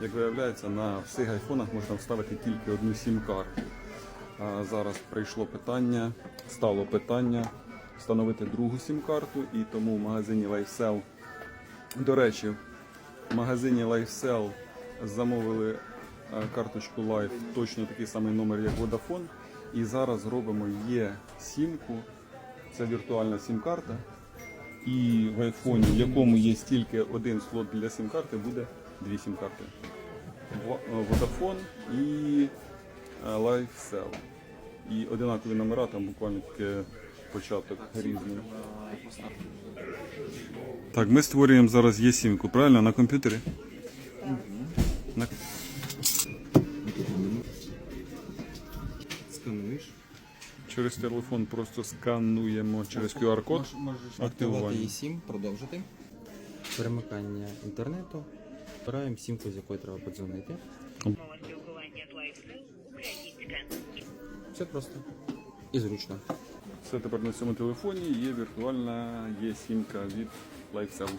Як виявляється, на всіх айфонах можна вставити тільки одну сім-карту. Зараз прийшло питання, стало питання встановити другу сім-карту, і тому в магазині LifeSell, до речі, в магазині LifeSell замовили е, карточку Life, точно такий самий номер, як Vodafone. І зараз робимо є сімку. Це віртуальна сім-карта. І в айфоні, в якому є тільки один слот для сім-карти, буде дві сім-карти. Е, Vodafone і е, LifeSell. І одинакові номера, там буквально тільки початок різний. Так, ми створюємо зараз є сімку, правильно? На комп'ютері? На... Скануєш. Через телефон просто скануємо через QR-код. Можеш активувати сім, продовжити. Перемикання інтернету. Обираємо сімку, з якої треба подзвонити. Все просто і зручно. Це тепер на цьому телефоні є віртуальна є сімка від LifeSell.